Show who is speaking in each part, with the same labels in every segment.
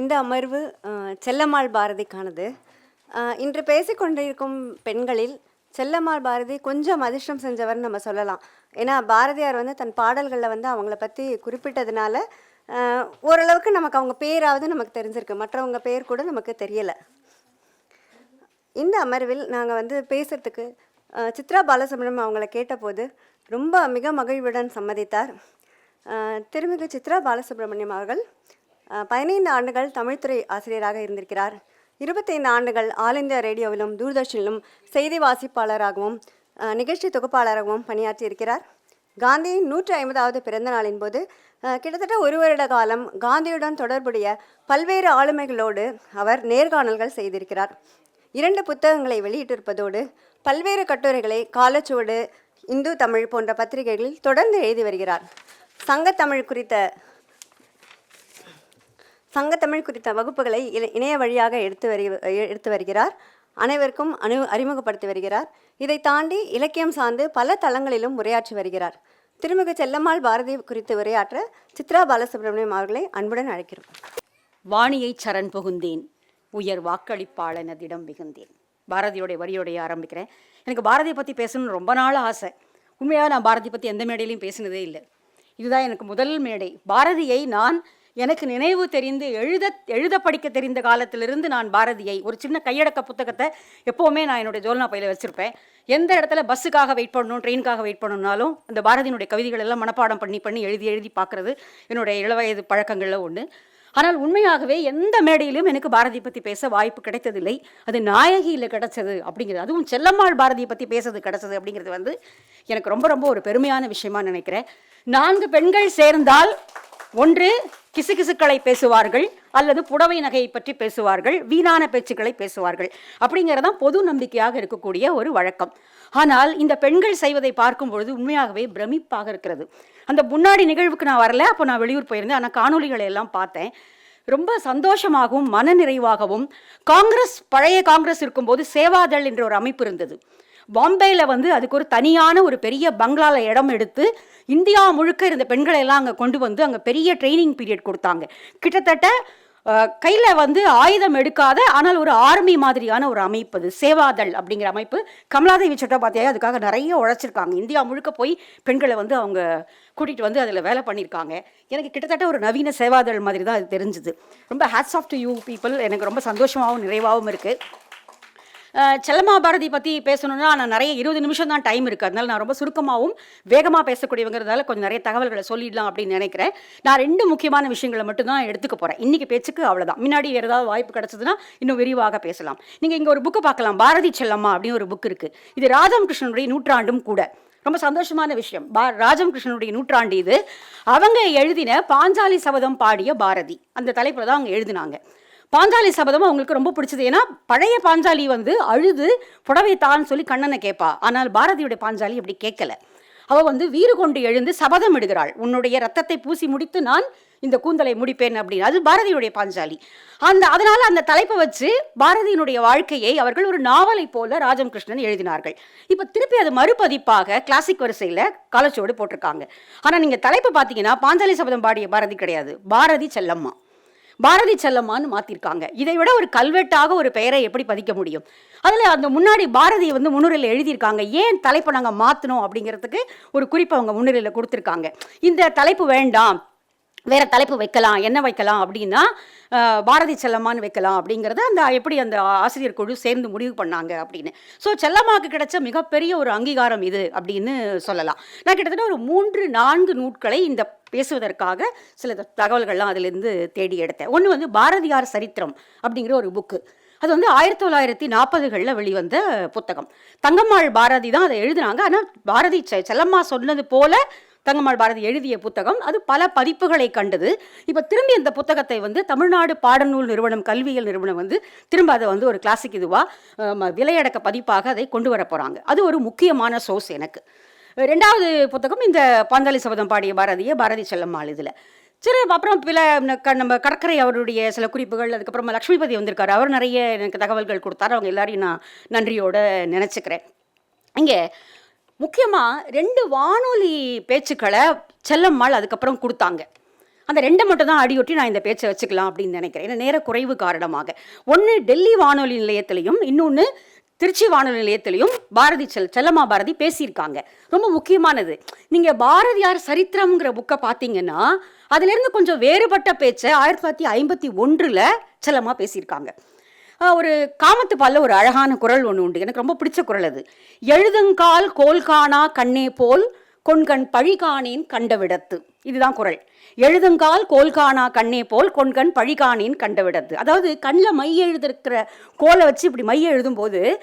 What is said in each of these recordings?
Speaker 1: இந்த அமர்வு செல்லம்மாள் பாரதிக்கானது. இன்று பேசிக்கொண்டிருக்கும் பெண்களில் செல்லம்மாள் பாரதி கொஞ்சம் அதிர்ஷ்டம் செஞ்சவர்னு நம்ம சொல்லலாம். ஏன்னா பாரதியார் வந்து தன் பாடல்களில் வந்து அவங்கள பற்றி குறிப்பிட்டதுனால ஓரளவுக்கு நமக்கு அவங்க பேராவது நமக்கு தெரிஞ்சிருக்கு. மற்றவங்க பேர் கூட நமக்கு தெரியலை. இந்த அமர்வில் நாங்கள் வந்து பேசுறதுக்கு சித்ரா பாலசுப்ரமணியம் அவங்கள கேட்டபோது ரொம்ப மிக மகிழ்வுடன் சம்மதித்தார். திருமிகு சித்ரா பாலசுப்ரமணியம் அவர்கள் பதினைந்து ஆண்டுகள் தமிழ்துறை ஆசிரியராக இருந்திருக்கிறார். இருபத்தைந்து ஆண்டுகள் ஆல் இந்தியா ரேடியோவிலும் தூர்தர்ஷனிலும் செய்தி வாசிப்பாளராகவும் நிகழ்ச்சி தொகுப்பாளராகவும் பணியாற்றியிருக்கிறார் காந்தியின் நூற்றி ஐம்பதாவது பிறந்த நாளின் போது கிட்டத்தட்ட ஒரு வருட காலம் காந்தியுடன் தொடர்புடைய பல்வேறு ஆளுமைகளோடு அவர் நேர்காணல்கள் செய்திருக்கிறார். இரண்டு புத்தகங்களை வெளியிட்டிருப்பதோடு பல்வேறு கட்டுரைகளை காலச்சுவடு இந்து தமிழ் போன்ற பத்திரிகைகளில் தொடர்ந்து எழுதி வருகிறார். சங்கத்தமிழ் குறித்த சங்கத்தமிழ் குறித்த வகுப்புகளை இணைய வழியாக எடுத்து வரி எடுத்து வருகிறார். அனைவருக்கும் அணு அறிமுகப்படுத்தி வருகிறார். இதை தாண்டி இலக்கியம் சார்ந்து பல தளங்களிலும் உரையாற்றி வருகிறார். திருமிகு செல்லம்மாள் பாரதி குறித்து உரையாற்ற சித்ரா பாலசுப்ரமணியம் அவர்களை அன்புடன் அழைக்கிறோம்.
Speaker 2: வாணியை சரண் புகுந்தேன். உயர் வாக்களிப்பாளனதிடம் மிகுந்தேன். பாரதியோடைய வரியோடைய ஆரம்பிக்கிறேன். எனக்கு பாரதியை பற்றி பேசணும்னு ரொம்ப நாள் ஆசை. உண்மையாக நான் பாரதி பற்றி எந்த மேடையிலையும் பேசினதே இல்லை. இதுதான் எனக்கு முதல் மேடை. பாரதியை நான் எனக்கு நினைவு தெரிந்து எழுத எழுத படிக்க தெரிந்த காலத்திலிருந்து நான் பாரதியை ஒரு சின்ன கையடக்க புத்தகத்தை எப்போவுமே நான் என்னுடைய ஜோல்னா பையில் வச்சுருப்பேன். எந்த இடத்துல பஸ்ஸுக்காக வெயிட் பண்ணணும் ட்ரெயினுக்காக வெயிட் பண்ணணும்னாலும் அந்த பாரதியினுடைய கவிதைகள் எல்லாம் மனப்பாடம் பண்ணி பண்ணி எழுதி எழுதி பார்க்குறது என்னுடைய இளவயது பழக்கங்களில் ஒன்று ஆனால் உண்மையாகவே எந்த மேடையிலும் எனக்கு பாரதி பற்றி பேச வாய்ப்பு கிடைத்ததில்லை. அது நாயகியில் கிடைச்சது அப்படிங்கிறது அதுவும் செல்லம்மாள் பாரதியை பற்றி பேசுறது கிடைச்சது அப்படிங்கிறது வந்து எனக்கு ரொம்ப ரொம்ப ஒரு பெருமையான விஷயமா நினைக்கிறேன். நான்கு பெண்கள் சேர்ந்தால் ஒன்று கிசுகிசுக்களை பேசுவார்கள் அல்லது புடவை நகையை பற்றி பேசுவார்கள் வீணான பேச்சுக்களை பேசுவார்கள். அப்படிங்கிறதான் பொது நம்பிக்கையாக இருக்கக்கூடிய ஒரு வழக்கம். ஆனால் இந்த பெண்கள் செய்வதை பார்க்கும் பொழுது உண்மையாகவே பிரமிப்பாக இருக்கிறது. அந்த முன்னாடி நிகழ்வுக்கு நான் வரல அப்போ நான் வெளியூர் போயிருந்தேன். ஆனால் காணொலிகளை எல்லாம் பார்த்தேன். ரொம்ப சந்தோஷமாகவும் மனநிறைவாகவும் காங்கிரஸ் பழைய காங்கிரஸ் இருக்கும்போது சேவாதள் என்ற ஒரு அமைப்பு இருந்தது. பாம்பேயில் வந்து அதுக்கு ஒரு தனியான ஒரு பெரிய பங்களால இடம் எடுத்து இந்தியா முழுக்க இருந்த பெண்களை எல்லாம் அங்கே கொண்டு வந்து அங்கே பெரிய ட்ரைனிங் பீரியட் கொடுத்தாங்க. கிட்டத்தட்ட கையில் வந்து ஆயுதம் எடுக்காத ஆனால் ஒரு ஆர்மி மாதிரியான ஒரு அமைப்பு அது. சேவாதள் அப்படிங்கிற அமைப்பு. கமலாதேவி சட்டோபாத்தியாய அதுக்காக நிறைய உழைச்சிருக்காங்க. இந்தியா முழுக்க போய் பெண்களை வந்து அவங்க கூட்டிகிட்டு வந்து அதில் வேலை பண்ணியிருக்காங்க எனக்கு கிட்டத்தட்ட ஒரு நவீன சேவாதள் மாதிரி தான் அது தெரிஞ்சுது. ரொம்ப hats off to you people எனக்கு ரொம்ப சந்தோஷமாகவும் நிறைவாகவும் இருக்குது அஹ் செல்லம்மா பாரதி பற்றி பேசணும்னா நான் நிறைய இருபது நிமிஷம் தான் டைம் இருக்குது அதனால நான் ரொம்ப சுருக்கமாகவும் வேகமாக பேசக்கூடியவங்கிறதால கொஞ்சம் நிறைய தகவல்களை சொல்லிடலாம் அப்படின்னு நினைக்கிறேன். நான் ரெண்டு முக்கியமான விஷயங்களை மட்டும் தான் எடுத்துக்க போகிறேன் இன்றைக்கி பேச்சுக்கு அவ்வளோதான் முன்னாடி வேறு ஏதாவது வாய்ப்பு கிடச்சதுன்னா இன்னும் விரிவாக பேசலாம். நீங்கள் இங்கே ஒரு புக்கு பார்க்கலாம். பாரதி செல்லம்மா அப்படின்னு ஒரு புக் இருக்குது இது ராதாகிருஷ்ணனுடைய நூற்றாண்டும் கூட. ரொம்ப சந்தோஷமான விஷயம். பா ராஜகிருஷ்ணனுடைய நூற்றாண்டு இது. அவங்க எழுதின பாஞ்சாலி சபதம் பாடிய பாரதி. அந்த தலைப்பில் தான் அவங்க எழுதினாங்க. பாஞ்சாலி சபதம் அவங்களுக்கு ரொம்ப பிடிச்சது. ஏன்னா பழைய பாஞ்சாலி வந்து அழுது புடவை தான் சொல்லி கண்ணனை கேட்பா. ஆனால் பாரதியுடைய பாஞ்சாலி அப்படி கேட்கல. அவ வந்து வீறு கொண்டு எழுந்து சபதம் இடுகிறாள். உன்னுடைய ரத்தத்தை பூசி முடித்து நான் இந்த கூந்தலை முடிப்பேன் அப்படின்னு. அது பாரதியுடைய பாஞ்சாலி. அந்த அதனால அந்த தலைப்பை வச்சு பாரதியினுடைய வாழ்க்கையை அவர்கள் ஒரு நாவலை போல ராஜம் கிருஷ்ணன் எழுதினார்கள். இப்போ திருப்பி அது மறுபதிப்பாக கிளாசிக் வரிசையில் காலச்சோடு போட்டிருக்காங்க. ஆனால் நீங்கள் தலைப்பு பார்த்தீங்கன்னா பாஞ்சாலி சபதம் பாடிய பாரதி கிடையாது. பாரதி செல்லம்மா. பாரதி செல்லம்மான்னு மாற்றிருக்காங்க இதை விட ஒரு கல்வெட்டாக ஒரு பெயரை எப்படி பதிக்க முடியும்? அதில் அந்த முன்னாடி பாரதி வந்து முன்னுரையில் எழுதியிருக்காங்க. ஏன் தலைப்பை நாங்கள் மாற்றணும் அப்படிங்கிறதுக்கு ஒரு குறிப்பை அவங்க முன்னுரையில் கொடுத்துருக்காங்க. இந்த தலைப்பு வேண்டாம். வேற தலைப்பு வைக்கலாம். என்ன வைக்கலாம் அப்படின்னா பாரதி செல்லம்மான்னு வைக்கலாம் அப்படிங்கிறத அந்த எப்படி அந்த ஆசிரியர் குழு சேர்ந்து முடிவு பண்ணாங்க அப்படின்னு. ஸோ செல்லம்மாவுக்கு கிடைச்ச மிகப்பெரிய ஒரு அங்கீகாரம் இது அப்படின்னு சொல்லலாம். நான் கிட்டத்தட்ட ஒரு மூன்று நான்கு நூட்களை இந்த பேசுவதற்காக சில தகவல்கள்லாம் அதிலிருந்து தேடி எடுத்தேன். ஒன்று வந்து பாரதியார் சரித்திரம் அப்படிங்கிற ஒரு புக்கு அது வந்து ஆயிரத்தி தொள்ளாயிரத்தி நாற்பதுகளில் வெளிவந்த புத்தகம். தங்கம்மாள் பாரதி தான் அதை எழுதினாங்க. ஆனால் பாரதி செ- செல்லம்மா சொன்னது போல தங்கம்மாள் பாரதி எழுதிய புத்தகம். அது பல பதிப்புகளை கண்டது. இப்போ திரும்பி அந்த புத்தகத்தை வந்து தமிழ்நாடு பாடநூல் நிறுவனம் கல்வியியல் நிறுவனம் வந்து திரும்ப அதை வந்து ஒரு கிளாசிக் இதுவாக விலையடக்க பதிப்பாக அதை கொண்டு வர போகிறாங்க அது ஒரு முக்கியமான சோர்ஸ் எனக்கு. ரெண்டாவது புத்தகம் இந்த பாஞ்சாலி சபதம் பாடிய பாரதிய பாரதி செல்லம்மாள் இதில். சரி அப்புறம் பில க- நம்ம கடற்கரை அவருடைய சில குறிப்புகள் அதுக்கப்புறமா லக்ஷ்மிபதி வந்திருக்காரு. அவர் நிறைய எனக்கு தகவல்கள் கொடுத்தாரு. அவங்க எல்லாரையும் நான் நன்றியோடு நினச்சிக்கிறேன். இங்கே முக்கியமாக ரெண்டு வானொலி பேச்சுக்களை செல்லம்மாள் அதுக்கப்புறம் கொடுத்தாங்க. அந்த ரெண்டை மட்டும் தான் அடியொட்டி நான் இந்த பேச்சை வச்சுக்கலாம் அப்படின்னு நினைக்கிறேன். ஏன்னா நேர குறைவு காரணமாக. ஒன்று டெல்லி வானொலி நிலையத்திலையும் இன்னொன்று திருச்சி வானொலி நிலையத்திலையும் பாரதி செல் செல்லம்மா பாரதி பேசியிருக்காங்க. ரொம்ப முக்கியமானது. நீங்கள் பாரதியார் சரித்திரம்ங்கிற புக்கை பார்த்தீங்கன்னா அதுலேருந்து கொஞ்சம் வேறுபட்ட பேச்சை ஆயிரத்தி தொள்ளாயிரத்தி ஐம்பத்தி ஒன்றில் செல்லம்மா பேசியிருக்காங்க. ஒரு காமத்து பால்ல ஒரு அழகான குரல் ஒன்று உண்டு. எனக்கு ரொம்ப பிடிச்ச குரல் அது. எழுதுங்கால் கோல்கானா கண்ணே போல் கொண்கண் பழிகாணேன் கண்டவிடத்து இதுதான் குரல். எழுதுங்கால் கோல்கானா கண்ணே போல் கொண்கண் பழிகாணேன் கண்டவிடத்து. அதாவது கண்ணில் மை எழுதிருக்கிற கோலை வச்சு இப்படி மை எழுதும்போது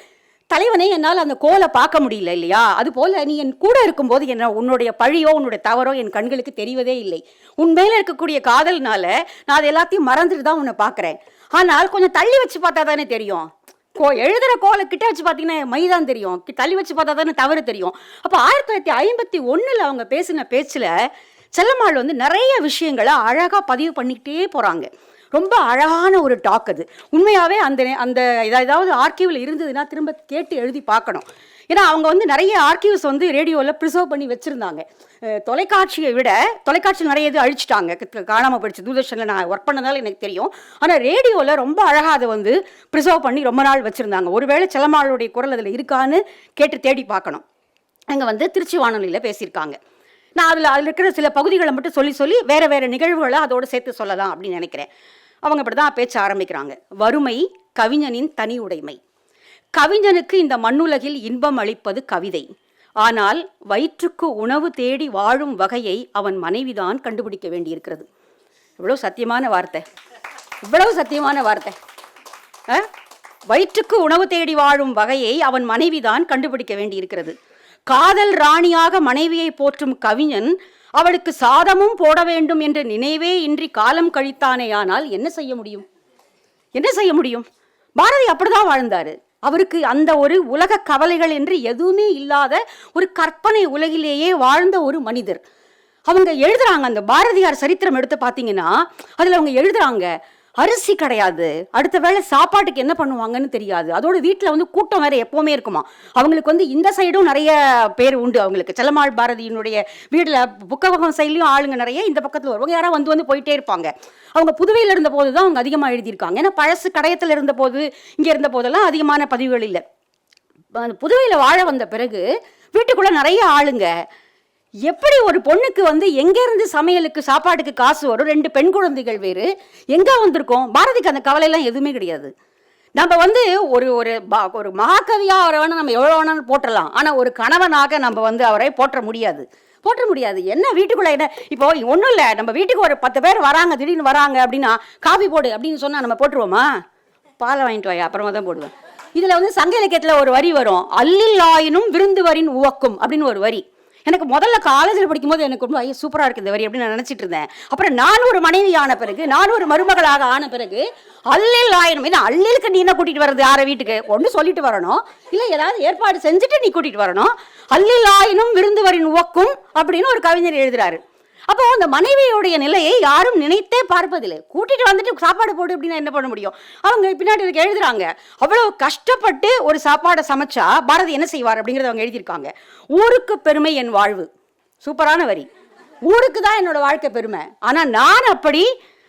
Speaker 2: தலைவனே என்னால் அந்த கோலை பார்க்க முடியல இல்லையா? அதுபோல் நீ என் கூட இருக்கும்போது என்ன உன்னுடைய பழியோ உன்னுடைய தவறோ என் கண்களுக்கு தெரிவதே இல்லை. உன் மேலே இருக்கக்கூடிய காதல்னால நான் அது எல்லாத்தையும் மறந்துட்டு தான் உன்னை பார்க்குறேன். ஆனால் கொஞ்சம் தள்ளி வச்சு பார்த்தா தானே தெரியும். கோ எழுதுற கோலை கிட்ட வச்சு பார்த்தீங்கன்னா மைதான் தெரியும். கி- தள்ளி வச்சு பார்த்தா தானே தவறு தெரியும். அப்போ ஆயிரத்தி தொள்ளாயிரத்தி ஐம்பத்தி ஒன்றில் அவங்க பேசின பேச்சில் செல்லம்மாள் வந்து நிறைய விஷயங்களை அழகாக பதிவு பண்ணிக்கிட்டே போகிறாங்க ரொம்ப அழகான ஒரு டாக் அது. உண்மையாகவே அந்த அந்த ஏதாவது ஆர்கியூவில் இருந்ததுன்னா திரும்ப கேட்டு எழுதி பார்க்கணும். ஏன்னா அவங்க வந்து நிறைய ஆர்கியூஸ் வந்து ரேடியோவில் ப்ரிசர்வ் பண்ணி வச்சுருந்தாங்க. தொலைக்காட்சியை விட தொலைக்காட்சி நிறைய இது அழிச்சிட்டாங்க. காணாமல் போயிடுச்சு. தூர்தர்ஷனில் நான் ஒர்க் பண்ணதால எனக்கு தெரியும். ஆனால் ரேடியோவில் ரொம்ப அழகாக அதை வந்து ப்ரிசர்வ் பண்ணி ரொம்ப நாள் வச்சுருந்தாங்க. ஒருவேளை செல்லம்மாளுடைய குரல் அதில் இருக்கான்னு கேட்டு தேடி பார்க்கணும். அங்கே வந்து திருச்சி வானொலியில் பேசியிருக்காங்க. நான் அதில் அதில் இருக்கிற சில பகுதிகளை மட்டும் சொல்லி சொல்லி வேறு வேறு நிகழ்வுகளை அதோடு சேர்த்து சொல்லலாம் அப்படின்னு நினைக்கிறேன். அவங்க இப்படி தான் பேச்ச ஆரம்பிக்கிறாங்க. வறுமை கவிஞனின் தனி உடைமை. கவிஞனுக்கு இந்த மண்ணுலகில் இன்பம் அளிப்பது கவிதை. ஆனால் வயிற்றுக்கு உணவு தேடி வாழும் வகையை அவன் மனைவிதான் கண்டுபிடிக்க வேண்டியிருக்கிறது. இவ்வளோ சத்தியமான வார்த்தை. இவ்வளவு சத்தியமான வார்த்தை. ஆ? வயிற்றுக்கு உணவு தேடி வாழும் வகையை அவன் மனைவிதான் கண்டுபிடிக்க வேண்டியிருக்கிறது. காதல் ராணியாக மனைவியை போற்றும் கவிஞன் அவளுக்கு சாதமும் போட வேண்டும் என்ற நினைவே இன்றி காலம் கழித்தானேயானால் என்ன செய்ய முடியும்? என்ன செய்ய முடியும்? பாரதி அப்படிதான் வாழ்ந்தாரு. அவருக்கு அந்த ஒரு உலக கவலைகள் என்று எதுவுமே இல்லாத ஒரு கற்பனை உலகிலேயே வாழ்ந்த ஒரு மனிதர். அவங்க எழுதுறாங்க அந்த பாரதியார் சரித்திரம் எடுத்து பார்த்தீங்கன்னா அதில் அவங்க எழுதுறாங்க அரிசி கிடையாது. அடுத்த வேளை சாப்பாட்டுக்கு என்ன பண்ணுவாங்கன்னு தெரியாது. அதோட வீட்டில் வந்து கூட்டம் வேற எப்போவுமே இருக்குமா? அவங்களுக்கு வந்து இந்த சைடும் நிறைய பேர் உண்டு. அவங்களுக்கு செல்லமாள் பாரதியினுடைய வீட்டில் புக்கவகம் சைட்லையும் ஆளுங்க நிறைய இந்த பக்கத்தில் வருவாங்க. யாராவது வந்து வந்து போயிட்டே இருப்பாங்க. அவங்க புதுவையில் இருந்த போது தான் அவங்க அதிகமாக எழுதியிருக்காங்க. ஏன்னா பழசு கடையத்தில் இருந்த போது இங்கே இருந்த போதெல்லாம் அதிகமான பதிவுகள் இல்லை. புதுவையில் வாழ வந்த பிறகு வீட்டுக்குள்ளே நிறைய ஆளுங்க எப்படி ஒரு பொண்ணுக்கு வந்து எங்கேருந்து சமையலுக்கு சாப்பாட்டுக்கு காசு வரும்? ரெண்டு பெண் குழந்தைகள் வேறு. எங்கே வந்திருக்கோம்? பாரதிக்கு அந்த கவலையெல்லாம் எதுவுமே கிடையாது. நம்ம வந்து ஒரு ஒரு ஒரு மகாகவியாக அவரை வேணால் நம்ம எவ்வளோ வேணாலும் போட்டலாம் ஆனால் ஒரு கணவனாக நம்ம வந்து அவரை போற்ற முடியாது. போற்ற முடியாது. என்ன வீட்டுக்குள்ளே என்ன? இப்போ ஒன்றும் இல்லை. நம்ம வீட்டுக்கு ஒரு பத்து பேர் வராங்க திடீர்னு வராங்க அப்படின்னா காபி போடு அப்படின்னு சொன்னால் நம்ம போட்டுருவோமா? பாலை வாங்கிட்டு வாயா? அப்புறமா தான் போடுவேன். இதில் வந்து சங்க இலக்கியத்தில் ஒரு வரி வரும். அல்லில் ஆயினும் விருந்துவரின் உவக்கும் அப்படின்னு ஒரு வரி. எனக்கு முதல்ல காலேஜில் படிக்கும்போது எனக்கு ரொம்ப ஐயோ சூப்பராக இருக்குது இந்த வரி அப்படின்னு நான் நினச்சிட்டு இருந்தேன். அப்புறம் நான் ஒரு மனைவி ஆன பிறகு நான் ஒரு மருமகளாக ஆன பிறகு அல்லில் ஆயிரம் ஏன்னா அல்லிலுக்கு நீ என்ன கூட்டிகிட்டு வர்றது யாரை வீட்டுக்கு? ஒன்று சொல்லிட்டு வரணும். இல்லை ஏதாவது ஏற்பாடு செஞ்சுட்டு நீ கூட்டிகிட்டு வரணும். அல்லில் ஆயினும் விருந்துவரின் ஓக்கும் அப்படின்னு ஒரு கவிஞர் எழுதுறாரு. அப்போ அந்த மனைவியுடைய நிலையை யாரும் நினைத்தே பார்ப்பதில்லை. கூட்டிட்டு வந்துட்டு சாப்பாடு போடு அப்படின்னா என்ன பண்ண முடியும்? அவங்க பின்னாடி இதுக்கு எழுதுறாங்க அவ்வளவு கஷ்டப்பட்டு ஒரு சாப்பாடை சமைச்சா பாரதி என்ன செய்வார்? அப்படிங்கறத அவங்க எழுதியிருக்காங்க. ஊருக்கு பெருமை என் வாழ்வு. சூப்பரான வரி. ஊருக்கு தான் என்னோட வாழ்க்கை பெருமை. ஆனா நான் அப்படி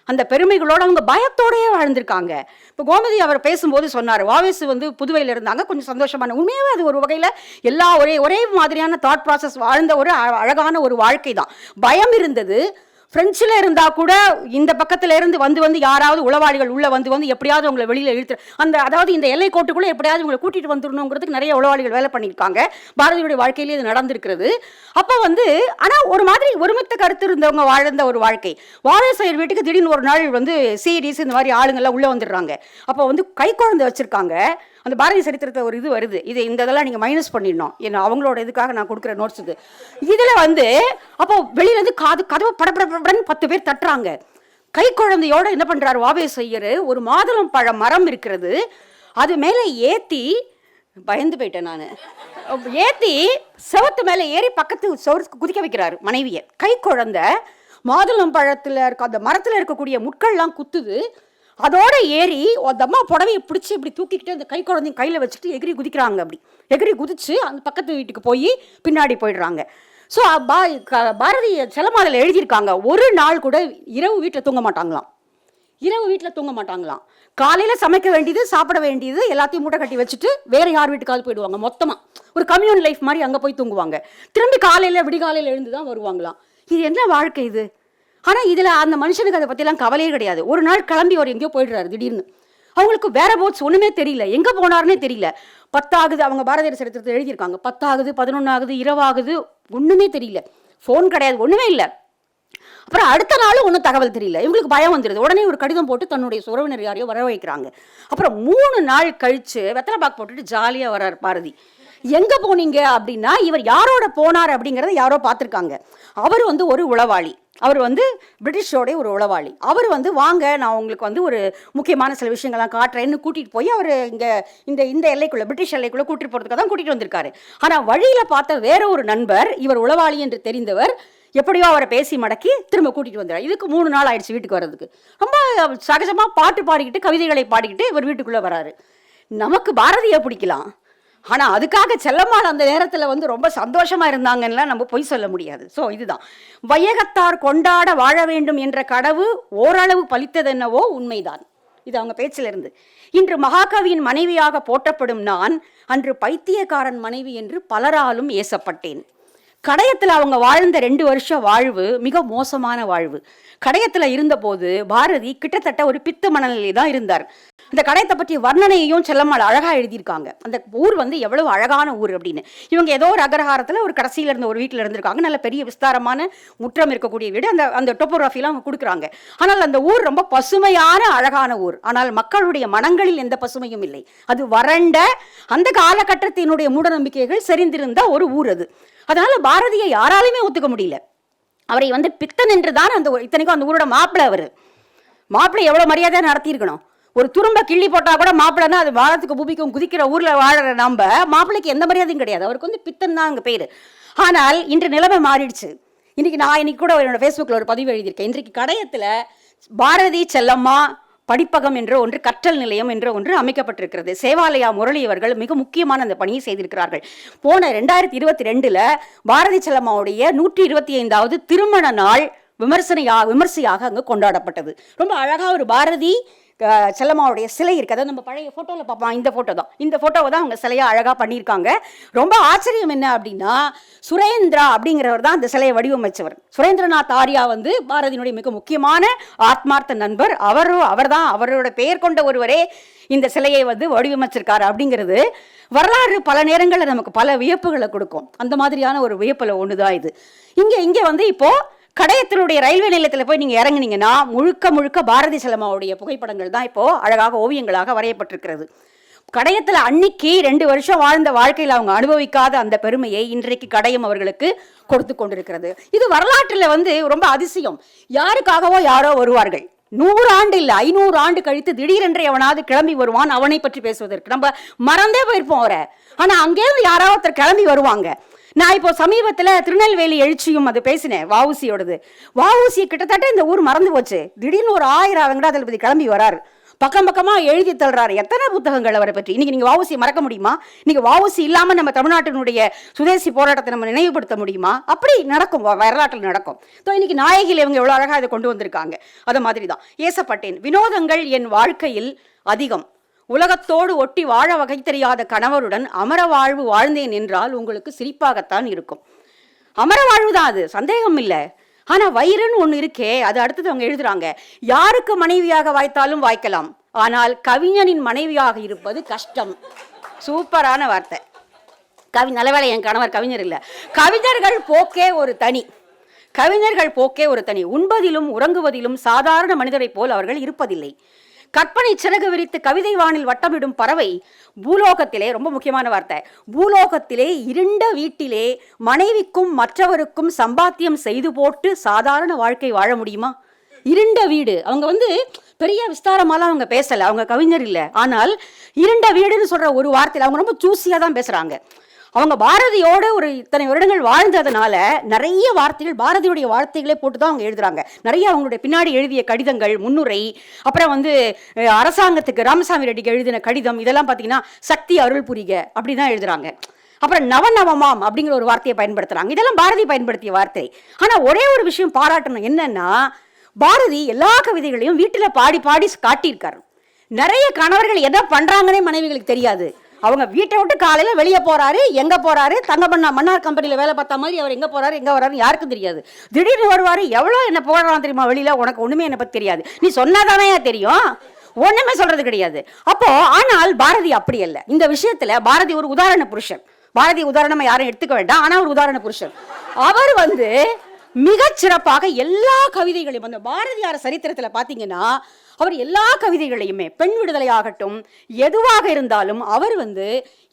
Speaker 2: அந்த பெருமைகளோடு அவங்க பயத்தோடையே வாழ்ந்திருக்காங்க. இப்போ கோமதி அவர் பேசும்போது சொன்னார் வாவேசு வந்து புதுவையில் இருந்தாங்க கொஞ்சம் சந்தோஷமான. உண்மையாகவே அது ஒரு வகையில் எல்லா ஒரே ஒரே மாதிரியான தாட் ப்ராசஸ் வாழ்ந்த ஒரு அழகான ஒரு வாழ்க்கை தான் பயம் இருந்தது ஃப்ரெஞ்சில் இருந்தால் கூட இந்த பக்கத்துல இருந்து வந்து வந்து யாராவது உளவாளிகள் உள்ள வந்து வந்து எப்படியாவது உங்களை வெளியில் இழுத்து அந்த அதாவது இந்த எல்லை கோட்டுக்குள்ளே எப்படியாவது உங்களை கூட்டிட்டு வந்துடணுங்கிறதுக்கு நிறைய உளவாளிகள் வேலை பண்ணியிருக்காங்க. பாரதியுடைய வாழ்க்கையிலே இது நடந்திருக்கிறது. அப்போ வந்து ஆனால் ஒரு மாதிரி ஒருமித்த கருத்து இருந்தவங்க வாழ்ந்த ஒரு வாழ்க்கை. வாழசையர் வீட்டுக்கு திடீர்னு ஒரு நாள் வந்து சீரிஸ் இந்த மாதிரி ஆளுங்கள்லாம் உள்ளே வந்துடுறாங்க. அப்போ வந்து கை குழந்தை வச்சுருக்காங்க. அந்த பாரதி சரித்திரத்தை ஒரு இது வருது. இது இந்த இதெல்லாம் நீங்கள் மைனஸ் பண்ணிடணும். ஏன்னா அவங்களோட இதுக்காக நான் கொடுக்குற நோட்ஸ் இது. இதில் வந்து அப்போ வெளியிலேருந்து காது கதவை படப்படப்படன்னு பத்து பேர் தட்டுறாங்க. கை குழந்தையோட என்ன பண்ணுறாரு வாவே செய்யரு ஒரு மாதுளம் பழ மரம் இருக்கிறது. அது மேலே ஏற்றி பயந்து போயிட்டேன் நான். ஏற்றி செவத்து மேலே ஏறி பக்கத்து சோறு குதிக்க வைக்கிறாரு மனைவியை. கை குழந்தை மாதுளம் பழத்தில் இருக்க அந்த மரத்தில் இருக்கக்கூடிய முட்கள்லாம் குத்துது. அதோட ஏறி அந்த அம்மா புடவையை பிடிச்சி இப்படி தூக்கிக்கிட்டு அந்த கை குழந்தையும் கையில் வச்சுட்டு எகிரி குதிக்கிறாங்க அப்படி. எகிரி குதித்து அந்த பக்கத்து வீட்டுக்கு போய் பின்னாடி போயிடுறாங்க. ஸோ பா க- பாரதி செல்லமாலையில் எழுதியிருக்காங்க. ஒரு நாள் கூட இரவு வீட்டில் தூங்க மாட்டாங்களாம். இரவு வீட்டில் தூங்க மாட்டாங்களாம். காலையில் சமைக்க வேண்டியது சாப்பிட வேண்டியது எல்லாத்தையும் மூட்டை கட்டி வச்சுட்டு வேறு யார் வீட்டுக்காவது போயிடுவாங்க மொத்தமாக ஒரு கம்யூன் லைஃப் மாதிரி அங்கே போய் தூங்குவாங்க. திரும்பி காலையில் விடிகாலையில் எழுந்து தான் வருவாங்களாம். இது என்ன வாழ்க்கை இது? ஆனால் இதில் அந்த மனுஷனுக்கு அதை பற்றிலாம் கவலையே கிடையாது. ஒரு நாள் கிளம்பி அவர் எங்கேயோ போயிடுறாரு திடீர்னு. அவங்களுக்கு வேற போட்ஸ் ஒன்றுமே தெரியல. எங்கே போனாருன்னே தெரியல. பத்தாகுது அவங்க பாரதியார் சரித்திரத்தை எழுதியிருக்காங்க. பத்தாகுது பதினொன்றாகுது இரவாகுது ஒன்றுமே தெரியல. ஃபோன் கிடையாது ஒன்றுமே இல்லை. அப்புறம் அடுத்த நாளும் ஒன்றும் தகவல் தெரியல. இவங்களுக்கு பயம் வந்துடுது உடனே ஒரு கடிதம் போட்டு தன்னுடைய உறவினர் யாரையோ வர வைக்கிறாங்க அப்புறம் மூணு நாள் கழித்து வெத்தலை பாக்கு போட்டுட்டு ஜாலியாக வர்றார் பாரதி. எங்கே போனீங்க? அப்படின்னா இவர் யாரோட போனார் அப்படிங்கிறத யாரோ பார்த்துருக்காங்க. அவர் வந்து ஒரு உளவாளி. அவர் வந்து பிரிட்டிஷோடைய ஒரு உளவாளி. அவர் வந்து வாங்க நான் உங்களுக்கு வந்து ஒரு முக்கியமான சில விஷயங்கள்லாம் காட்டுறேன்னு கூட்டிகிட்டு போய் அவர் இங்கே இந்த இந்த எல்லைக்குள்ளே பிரிட்டிஷ் எல்லைக்குள்ளே கூட்டிகிட்டு போகிறதுக்காக தான் கூட்டிகிட்டு வந்திருக்காரு. ஆனால் வழியில் பார்த்த வேற ஒரு நண்பர் இவர் உளவாளி என்று தெரிந்தவர் எப்படியோ அவரை பேசி மடக்கி திரும்ப கூட்டிகிட்டு வந்தார் இதுக்கு மூணு நாள் ஆயிடுச்சு வீட்டுக்கு வர்றதுக்கு. ரொம்ப சகஜமாக பாட்டு பாடிக்கிட்டு கவிதைகளை பாடிக்கிட்டு இவர் வீட்டுக்குள்ளே வராரு நமக்கு பாரதியை பிடிக்கலாம். ஆனால் அதுக்காக செல்லம்மாள் அந்த நேரத்தில் வந்து ரொம்ப சந்தோஷமாக இருந்தாங்கன்னா நம்ம பொய் சொல்ல முடியாது. ஸோ இதுதான். வையகத்தார் கொண்டாட வாழ வேண்டும் என்ற கனவு ஓரளவு பலித்ததென்னவோ உண்மைதான். இது அவங்க பேச்சிலிருந்து. இன்று மகாகவியின் மனைவியாக போற்றப்படும் நான் அன்று பைத்தியக்காரன் மனைவி என்று பலராலும் ஏசப்பட்டேன். கடையத்தில் அவங்க வாழ்ந்த ரெண்டு வருஷம் வாழ்வு மிக மோசமான வாழ்வு. கடையத்தில் இருந்தபோது பாரதி கிட்டத்தட்ட ஒரு பித்த மனநிலை தான் இருந்தார். இந்த கடையத்தை பற்றிய வர்ணனையையும் செல்லம்மாள் அழகாக எழுதியிருக்காங்க. அந்த ஊர் வந்து எவ்வளவு அழகான ஊர் அப்படின்னு. இவங்க ஏதோ ஒரு அகரஹாரத்தில் ஒரு கடைசியில் இருந்த ஒரு வீட்டில் இருந்திருக்காங்க. நல்ல பெரிய விஸ்தாரமான முற்றம் இருக்கக்கூடிய வீடு. அந்த அந்த டொப்போகிராஃபிலாம் அவங்க கொடுக்குறாங்க. ஆனால் அந்த ஊர் ரொம்ப பசுமையான அழகான ஊர். ஆனால் மக்களுடைய மனங்களில் எந்த பசுமையும் இல்லை. அது வறண்ட அந்த காலகட்டத்தினுடைய மூடநம்பிக்கைகள் செறிந்திருந்த ஒரு ஊர் அது. அதனால பாரதியை யாராலையுமே ஒத்துக்க முடியல. அவரை வந்து பித்தன் என்று தான் அந்த இத்தனைக்கும் அந்த ஊரோட மாப்பிள்ளை அவர். மாப்பிள்ளை எவ்வளோ மரியாதையாக நடத்தியிருக்கணும். ஒரு துரும்ப கிள்ளி போட்டால் கூட மாப்பிள்ளைன்னா அது வாரத்துக்கு பூமிக்கும் குதிக்கிற ஊரில் வாழற நம்ம மாப்பிள்ளைக்கு எந்த மரியாதையும் கிடையாது. அவருக்கு வந்து பித்தன் தான் அங்கே பேர். ஆனால் இன்று நிலைமை மாறிடுச்சு. இன்றைக்கி நான் இன்னைக்கு கூட என்னோடய ஃபேஸ்புக்கில் ஒரு பதிவு எழுதியிருக்கேன். இன்றைக்கு கடையத்தில் பாரதி செல்லம்மா படிப்பகம் என்ற ஒன்று கற்றல் நிலையம் என்ற ஒன்று அமைக்கப்பட்டிருக்கிறது. சேவாலயா முரளி அவர்கள் மிக முக்கியமான அந்த பணியை செய்திருக்கிறார்கள். போன ரெண்டாயிரத்தி இருபத்தி ரெண்டில் பாரதி செல்லம்மாவுடைய நூற்றி இருபத்தி ஐந்தாவது திருமண நாள் விமர்சனையாக விமர்சையாக அங்கு கொண்டாடப்பட்டது. ரொம்ப அழகாக ஒரு பாரதி செல்லம்மாவுடைய சிலை இருக்குது அதாவது நம்ம பழைய ஃபோட்டோவில் பார்ப்போம். இந்த ஃபோட்டோ தான். இந்த ஃபோட்டோவை தான் அவங்க சிலையாக அழகாக பண்ணியிருக்காங்க. ரொம்ப ஆச்சரியம் என்ன அப்படின்னா சுரேந்திரா அப்படிங்கிறவர் தான் அந்த சிலையை வடிவமைச்சவர். சுரேந்திரநாத் ஆரியா வந்து பாரதியினுடைய மிக முக்கியமான ஆத்மார்த்த நண்பர். அவரும் அவர்தான் அவரோட பெயர் கொண்ட ஒருவரே இந்த சிலையை வந்து வடிவமைச்சிருக்காரு அப்படிங்கிறது வரலாறு பல நேரங்களில் நமக்கு பல வியப்புகளை கொடுக்கும். அந்த மாதிரியான ஒரு வியப்பில் ஒன்று தான் இது. இங்கே இங்கே வந்து இப்போது கடையத்தினுடைய ரயில்வே நிலையத்தில் போய் நீங்கள் இறங்குனீங்கன்னா முழுக்க முழுக்க பாரதி செல்லம்மாவுடைய புகைப்படங்கள் தான் இப்போது அழகாக ஓவியங்களாக வரையப்பட்டிருக்கிறது. கடையத்தில் அன்னைக்கு ரெண்டு வருஷம் வாழ்ந்த வாழ்க்கையில் அவங்க அனுபவிக்காத அந்த பெருமையை இன்றைக்கு கடையம் அவர்களுக்கு கொடுத்து கொண்டிருக்கிறது. இது வரலாற்றில் வந்து ரொம்ப அதிசயம். யாருக்காகவோ யாரோ வருவார்கள். நூறு ஆண்டு இல்லை ஐநூறு ஆண்டு கழித்து திடீரென்று எவனாவது கிளம்பி வருவான் அவனை பற்றி பேசுவதற்கு. நம்ம மறந்தே போயிருப்போம் அவரை. ஆனால் அங்கேருந்து யாராவது ஒருத்தர் கிளம்பி வருவாங்க. நான் இப்போ சமீபத்தில் திருநெல்வேலி எழுச்சியும் அது பேசினேன் வஉசியோடது. வஉசி கிட்டத்தட்ட இந்த ஊர் மறந்து போச்சு. திடீர்னு ஒரு ஆயிரம் வெங்கடாதளபதி கிளம்பி வராரு. பக்கம் பக்கமாக எழுதி தள்ளுறாரு. எத்தனை புத்தகங்கள் அவரை பற்றி? இன்னைக்கு நீங்கள் வஉசி மறக்க முடியுமா? நீங்கள் வஉசி இல்லாமல் நம்ம தமிழ்நாட்டினுடைய சுதேசி போராட்டத்தை நம்ம நினைவுபடுத்த முடியுமா? அப்படி நடக்கும். வரலாற்றில் நடக்கும். ஸோ இன்னைக்கு நாயகியில் இவங்க எவ்வளோ அழகாக இதை கொண்டு வந்திருக்காங்க. அது மாதிரி தான் ஏசப்பட்டேன். வினோதங்கள் என் வாழ்க்கையில் அதிகம். உலகத்தோடு ஒட்டி வாழ வகை தெரியாத கணவருடன் அமர வாழ்வு வாழ்ந்தேன் என்றால் உங்களுக்கு சிரிப்பாகத்தான் இருக்கும். அமர வாழ்வு தான் அது சந்தேகம் இல்லை. ஆனால் வயிறுன்னு ஒன்று இருக்கே அது அடுத்தது அவங்க எழுதுறாங்க. யாருக்கு மனைவியாக வாய்த்தாலும் வாய்க்கலாம். ஆனால் கவிஞனின் மனைவியாக இருப்பது கஷ்டம். சூப்பரான வார்த்தை. கவி நல்லவேளை என் கணவர் கவிஞர் இல்லை. கவிஞர்கள் போக்கே ஒரு தனி. கவிஞர்கள் போக்கே ஒரு தனி. உண்பதிலும் உறங்குவதிலும் சாதாரண மனிதரைப் போல் அவர்கள் இருப்பதில்லை. கற்பனை சிறகு விரித்து கவிதை வானில் வட்டமிடும் பறவை பூலோகத்திலே ரொம்ப முக்கியமான வார்த்தை பூலோகத்திலே இருண்ட வீட்டிலே மனைவிக்கும் மற்றவருக்கும் சம்பாத்தியம் செய்து போட்டு சாதாரண வாழ்க்கை வாழ முடியுமா? இருண்ட வீடு. அவங்க வந்து பெரிய விஸ்தாரமாலாம் அவங்க பேசலை அவங்க கவிஞர் இல்லை. ஆனால் இருண்ட வீடுன்னு சொல்கிற ஒரு வார்த்தையில் அவங்க ரொம்ப ஜூசியா தான் பேசுகிறாங்க அவங்க பாரதியோட ஒரு இத்தனை வருடங்கள் வாழ்ந்ததுனால நிறைய வார்த்தைகள் பாரதியுடைய வார்த்தைகளே போட்டு தான் அவங்க எழுதுறாங்க. நிறைய அவங்களுடைய பின்னாடி எழுதிய கடிதங்கள் முன்னுரை அப்புறம் வந்து அரசாங்கத்துக்கு ராமசாமி ரெட்டிக்கு எழுதின கடிதம் இதெல்லாம் பார்த்தீங்கன்னா சக்தி அருள் புரிக அப்படி தான் எழுதுறாங்க. அப்புறம் நவநவமாம் அப்படிங்கிற ஒரு வார்த்தையை பயன்படுத்துறாங்க. இதெல்லாம் பாரதி பயன்படுத்திய வார்த்தை. ஆனா ஒரே ஒரு விஷயம் பாராட்டணும். என்னன்னா பாரதி எல்லா கவிதைகளையும் வீட்டில் பாடி பாடி காட்டியிருக்காரு. நிறைய கணவர்கள் எதை பண்றாங்கன்னே மனைவிகளுக்கு தெரியாது. அவங்க வீட்டை விட்டு காலையில் வெளியே போறாரு எங்க போறாரு? தங்கமண்ணா மன்னார் கம்பெனியில் வேலை பார்த்த மாதிரி அவர் எங்க போறாரு எங்க வராரு யாருக்கும் தெரியாது. திடீர்னு வருவார் எவ்வளோ என்ன போடுறான் தெரியுமா வெளியில்? உனக்கு ஒன்றுமே என்ன பற்றி தெரியாது. நீ சொன்னாதானே தெரியும். ஒன்றுமே சொல்கிறது கிடையாது. அப்போ ஆனால் பாரதி அப்படி அல்ல. இந்த விஷயத்தில் பாரதி ஒரு உதாரண புருஷன். பாரதி உதாரணமாக யாரும் எடுத்துக்க வேண்டாம். ஆனால் ஒரு உதாரண புருஷன். அவர் வந்து மிகச் சிறப்பாக எல்லா கவிதைகளையும் அந்த பாரதியார் சரித்திரத்தில் பார்த்தீங்கன்னா அவர் எல்லா கவிதைகளையுமே பெண் விடுதலை ஆகட்டும் எதுவாக இருந்தாலும் அவர் வந்து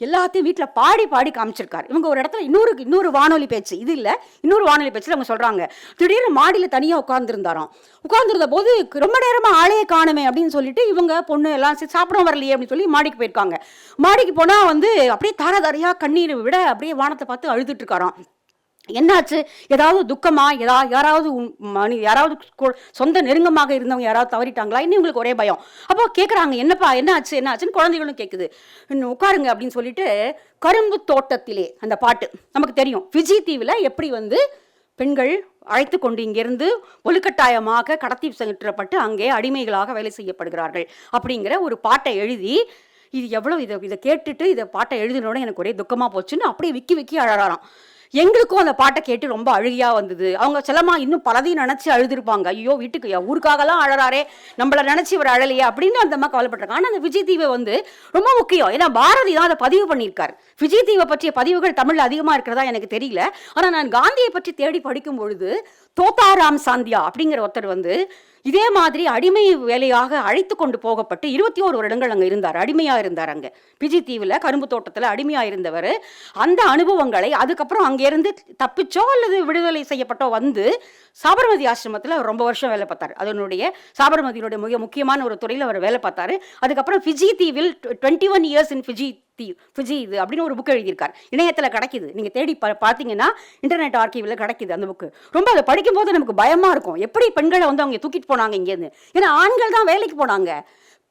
Speaker 2: எல்லாத்தையும் வீட்டில் பாடி பாடி காமிச்சிருக்காரு. இவங்க ஒரு இடத்துல இன்னொரு இன்னொரு வானொலி பேச்சு இது இல்லை இன்னொரு வானொலி பேச்சில் அவங்க சொல்கிறாங்க திடீர்னு மாடியில் தனியாக உட்காந்துருந்தாராம் உட்காந்துருந்த போது ரொம்ப நேரமாக ஆளையே காணுமே அப்படின்னு சொல்லிட்டு இவங்க பொண்ணு எல்லாம் சரி, சாப்பிட வரலையே அப்படின்னு சொல்லி மாடிக்கு போயிருக்காங்க. மாடிக்கு போனால் வந்து அப்படியே தாரதாரியா கண்ணீர் விட அப்படியே வானத்தை பார்த்து அழுதுட்டு இருக்காராம். என்னாச்சு? ஏதாவது துக்கமா? ஏதா யாராவது மணி யாராவது சொந்த நெருங்கமாக இருந்தவங்க யாராவது தவறிட்டாங்களா? இன்னும் உங்களுக்கு ஒரே பயம். அப்போ கேட்குறாங்க என்னப்பா என்னாச்சு? என்னாச்சுன்னு குழந்தைகளும் கேட்குது இன்னும் உட்காருங்க அப்படின்னு சொல்லிட்டு கரும்பு தோட்டத்திலே அந்த பாட்டு நமக்கு தெரியும். விஜி தீவில் எப்படி வந்து பெண்கள் அழைத்து கொண்டு இங்கிருந்து ஒலுக்கட்டாயமாக கடத்தி சென்றப்பட்டு அங்கே அடிமைகளாக வேலை செய்யப்படுகிறார்கள் அப்படிங்கிற ஒரு பாட்டை எழுதி இது எவ்வளோ இதை இதை கேட்டுட்டு இதை பாட்டை எழுதினோட எனக்கு ஒரே துக்கமாக போச்சுன்னு அப்படியே விக்கி விக்கி அழறாராம். எங்களுக்கும் அந்த பாட்டை கேட்டு ரொம்ப அழுகியா வந்தது. அவங்க செல்லமா இன்னும் பலதையும் நினைச்சு அழுதுருப்பாங்க. ஐயோ வீட்டுக்கு ஊருக்காகலாம் அழறாரே நம்மள நினைச்சு இவர் அழலையே அப்படின்னு அந்த அம்மா கவலைப்பட்டிருக்காங்க. ஆனால் அந்த விஜய் தீவை வந்து ரொம்ப முக்கியம். ஏன்னா பாரதி தான் அதை பதிவு பண்ணியிருக்கார். விஜய் தீவை பற்றிய பதிவுகள் தமிழ்ல அதிகமா இருக்கிறதா எனக்கு தெரியல. ஆனால் நான் காந்தியை பற்றி தேடி படிக்கும் பொழுது தோத்தாராம் சாந்தியா அப்படிங்கிற ஒருத்தர் வந்து இதே மாதிரி அடிமை வேலையாக அழைத்து கொண்டு போகப்பட்டு இருபத்தி ஓரு வருடங்கள் அங்கே இருந்தார். அடிமையாக இருந்தார் அங்கே. பிஜி தீவில் கரும்பு தோட்டத்தில் அடிமையாக இருந்தவர். அந்த அனுபவங்களை அதுக்கப்புறம் அங்கேருந்து தப்பிச்சோ அல்லது விடுதலை செய்யப்பட்டோ வந்து சாபர்மதி ஆசிரமத்தில் அவர் ரொம்ப வருஷம் வேலை பார்த்தார். அதனுடைய சாபர்மதியினுடைய மிக முக்கியமான ஒரு துறையில் அவர் வேலை பார்த்தாரு. அதுக்கப்புறம் ஃபிஜி தீவில் twenty one years in Fiji தீ ஃபிஜி இது அப்படின்னு ஒரு புக் எழுதியிருக்கார். இணையத்தில் கிடைக்குது. நீங்கள் தேடி பா பார்த்தீங்கன்னா இன்டர்நெட் ஆர்கிவில் கிடைக்குது அந்த புக்கு ரொம்ப அதை படிக்கும்போது நமக்கு பயமாக இருக்கும். எப்படி பெண்களை வந்து அவங்க தூக்கிட்டு போனாங்க இங்கேருந்து ஏன்னா ஆண்கள் தான் வேலைக்கு போனாங்க.